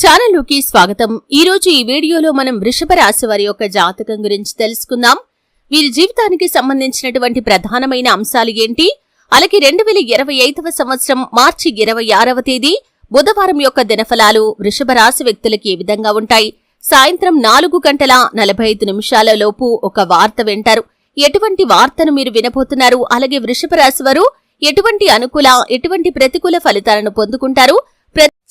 ఛానల్లోకి స్వాగతం. ఈ రోజు ఈ వీడియోలో మనం వృషభ రాశి వారి యొక్క జాతకం గురించి తెలుసుకుందాం. వీరి జీవితానికి సంబంధించినటువంటి ప్రధానమైన అంశాలు ఏంటి? అలాగే రెండు వేల ఇరవై ఐదవ సంవత్సరం మార్చి ఇరవై ఆరవ తేదీ బుధవారం యొక్క దినఫలాలు వృషభ రాశి వ్యక్తులకి ఏ విధంగా ఉంటాయి? సాయంత్రం నాలుగు గంటల నలభై ఐదు నిమిషాల లోపు ఒక వార్త వింటారు. ఎటువంటి వార్తను మీరు వినబోతున్నారు? అలాగే వృషభ రాశి వారు ఎటువంటి అనుకూల ఎటువంటి ప్రతికూల ఫలితాలను పొందుకుంటారు?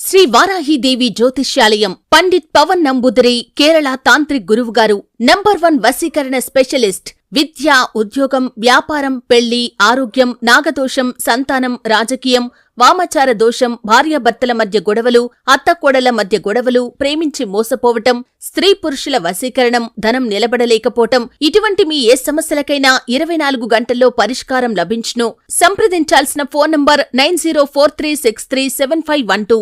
శ్రీ వారాహీదేవి జ్యోతిష్యాలయం పండిత్ పవన్ నంబుదరి కేరళ తాంత్రిక్ గురువు గారు నంబర్ వన్ వశీకరణ స్పెషలిస్ట్ విద్య ఉద్యోగం వ్యాపారం పెళ్ళి ఆరోగ్యం నాగదోషం సంతానం రాజకీయం వామచార దోషం భార్యాభర్తల మధ్య గొడవలు అత్తకోడల మధ్య గొడవలు ప్రేమించి మోసపోవటం స్త్రీ పురుషుల వశీకరణం ధనం నిలబడలేకపోవటం ఇటువంటి మీ ఏ సమస్యలకైనా ఇరవై నాలుగు గంటల్లో పరిష్కారం లభించును. సంప్రదించాల్సిన phone number nine zero four three six three seven five one two.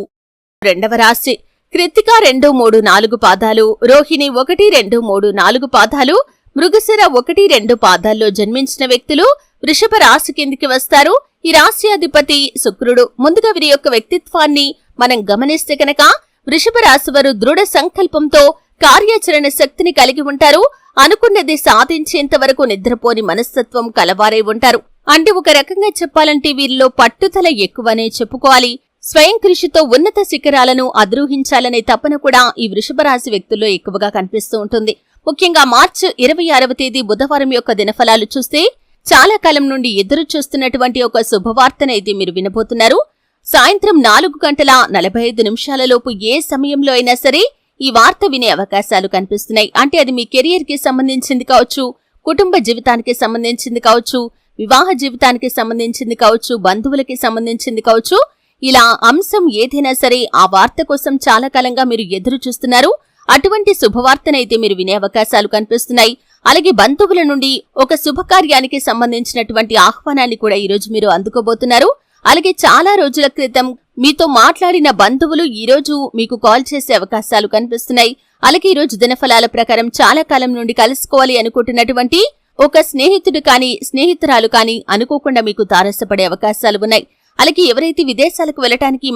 రెండవ రాశి. కృత్తిక రెండు మూడు నాలుగు పాదాలు రోహిణి ఒకటి రెండు మూడు నాలుగు పాదాలు మృగశిర ఒకటి రెండు పాదాల్లో జన్మించిన వ్యక్తులు వృషభ రాశి కిందికి వస్తారు. ఈ రాశి అధిపతి శుక్రుడు. ముందుగా వీరి యొక్క వ్యక్తిత్వాన్ని మనం గమనిస్తే కనుక వృషభ రాశి వారు దృఢ సంకల్పంతో కార్యాచరణ శక్తిని కలిగి ఉంటారు. అనుకున్నది సాధించేంత వరకు నిద్రపోని మనస్తత్వం కలవారై ఉంటారు. అంటే ఒక రకంగా చెప్పాలంటే వీరిలో పట్టుదల ఎక్కువనే చెప్పుకోవాలి. స్వయం కృషితో ఉన్నత శిఖరాలను అధిరోహించాలనే తపన కూడా ఈ వృషభ రాశి వ్యక్తుల్లో ఎక్కువగా కనిపిస్తూ ఉంటుంది. ముఖ్యంగా మార్చి ఇరవై ఆరవ తేదీ బుధవారం యొక్క దినఫలాలు చూస్తే చాలా కాలం నుండి ఎదురు చూస్తున్నటువంటి ఒక శుభవార్తనైతే మీరు వినబోతున్నారు. సాయంత్రం నాలుగు గంటల నలభై ఐదు నిమిషాలలోపు ఏ సమయంలో అయినా సరే ఈ వార్త వినే అవకాశాలు కనిపిస్తున్నాయి. అంటే అది మీ కెరియర్కి సంబంధించింది కావచ్చు కుటుంబ జీవితానికి సంబంధించింది కావచ్చు వివాహ జీవితానికి సంబంధించింది కావచ్చు బంధువులకి సంబంధించింది కావచ్చు ఇలా అంశం ఏదైనా సరే ఆ వార్త కోసం చాలా కాలంగా మీరు ఎదురు చూస్తున్నారు. అటువంటి శుభవార్తనైతే మీరు వినే అవకాశాలు కనిపిస్తున్నాయి. అలాగే బంధువుల నుండి ఒక శుభకార్యానికి సంబంధించినటువంటి ఆహ్వానాన్ని కూడా ఈరోజు మీరు అందుకోబోతున్నారు. అలాగే చాలా రోజుల క్రితం మీతో మాట్లాడిన బంధువులు ఈరోజు మీకు కాల్ చేసే అవకాశాలు కనిపిస్తున్నాయి. అలాగే ఈరోజు దినఫలాల ప్రకారం చాలా కాలం నుండి కలుసుకోవాలి అనుకుంటున్నటువంటి ఒక స్నేహితుడు కాని స్నేహితురాలు కాని అనుకోకుండా మీకు తారసపడే అవకాశాలు ఉన్నాయి. అలాగే ఎవరైతే విదేశాలకు వెళ్ళటానికి ఈ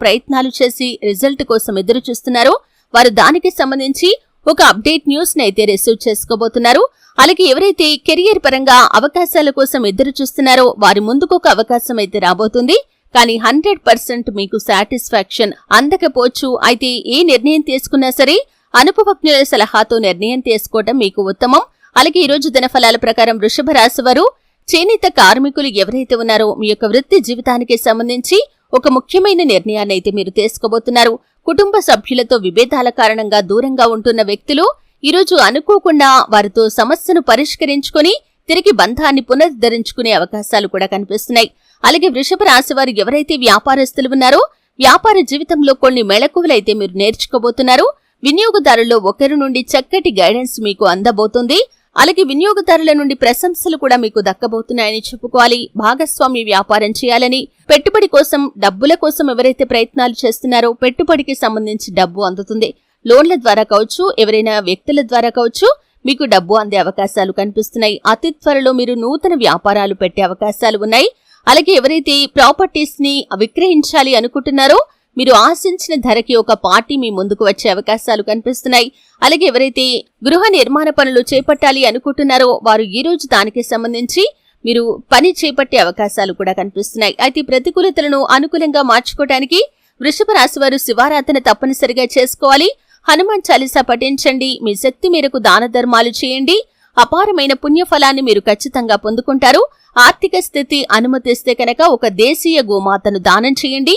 ప్రయత్నాలు చేసి రిజల్ట్ కోసం ఎదురు చూస్తున్నారో వారు దానికి సంబంధించి ఒక అప్డేట్ న్యూస్ నైతే అయితే రిసీవ్ చేసుకోబోతున్నారు. అలాగే ఎవరైతే కెరియర్ పరంగా అవకాశాల కోసం ఎదురు చూస్తున్నారో వారి ముందుకు ఒక అవకాశం అయితే రాబోతుంది. కానీ హండ్రెడ్ పర్సెంట్ మీకు సాటిస్ఫాక్షన్ అందకపోవచ్చు. అయితే ఏ నిర్ణయం తీసుకున్నా సరే అనుభవజ్ఞుల సలహాతో నిర్ణయం తీసుకోవడం మీకు ఉత్తమం. అలాగే ఈరోజు దినఫలాల ప్రకారం వృషభ రాశి వారు చేనేత కార్మికులు ఎవరైతే ఉన్నారో మీ యొక్క వృత్తి జీవితానికి సంబంధించి ఒక ముఖ్యమైన నిర్ణయాన్ని అయితే మీరు తీసుకోబోతున్నారు. కుటుంబ సభ్యులతో విభేదాల కారణంగా దూరంగా ఉంటున్న వ్యక్తులు ఈరోజు అనుకోకుండా వారితో సమస్యను పరిష్కరించుకొని తిరిగి బంధాన్ని పునరుద్ధరించుకునే అవకాశాలు కూడా కనిపిస్తున్నాయి. అలాగే వృషభ రాశి వారు ఎవరైతే వ్యాపారస్తులు ఉన్నారో వ్యాపార జీవితంలో కొన్ని మెళకువలైతే మీరు నేర్చుకోబోతున్నారు. వినియోగదారుల్లో ఒకరి నుండి చక్కటి గైడెన్స్ మీకు అందబోతుంది. అలాగే వినియోగదారుల నుండి ప్రశంసలు కూడా మీకు దక్కబోతున్నాయని చెప్పుకోవాలి. భాగస్వామి వ్యాపారం చేయాలని పెట్టుబడి కోసం డబ్బుల కోసం ఎవరైతే ప్రయత్నాలు చేస్తున్నారో పెట్టుబడికి సంబంధించి డబ్బు అందుతుంది. లోన్ల ద్వారా కావచ్చు ఎవరైనా వ్యక్తుల ద్వారా కావచ్చు మీకు డబ్బు అందే అవకాశాలు కనిపిస్తున్నాయి. అతి త్వరలో మీరు నూతన వ్యాపారాలు పెట్టే అవకాశాలు ఉన్నాయి. అలాగే ఎవరైతే ప్రాపర్టీస్ని విక్రయించాలి అనుకుంటున్నారో మీరు ఆశించిన ధరకి ఒక పార్టీ మీ ముందుకు వచ్చే అవకాశాలు కనిపిస్తున్నాయి. అలాగే ఎవరైతే గృహ నిర్మాణ పనులు చేపట్టాలి అనుకుంటున్నారో వారు ఈ రోజు దానికి సంబంధించి మీరు పని చేపట్టే అవకాశాలు కూడా కనిపిస్తున్నాయి. అయితే ప్రతికూలతలను అనుకూలంగా మార్చుకోవడానికి వృషభ రాశి వారు శివారాధన తప్పనిసరిగా చేసుకోవాలి. హనుమాన్ చాలీసా పఠించండి. మీ శక్తి మేరకు దాన ధర్మాలు చేయండి. అపారమైన పుణ్యఫలాన్ని మీరు ఖచ్చితంగా పొందుకుంటారు. ఆర్థిక స్థితి అనుమతిస్తే కనుక ఒక దేశీయ గోమాతను దానం చేయండి.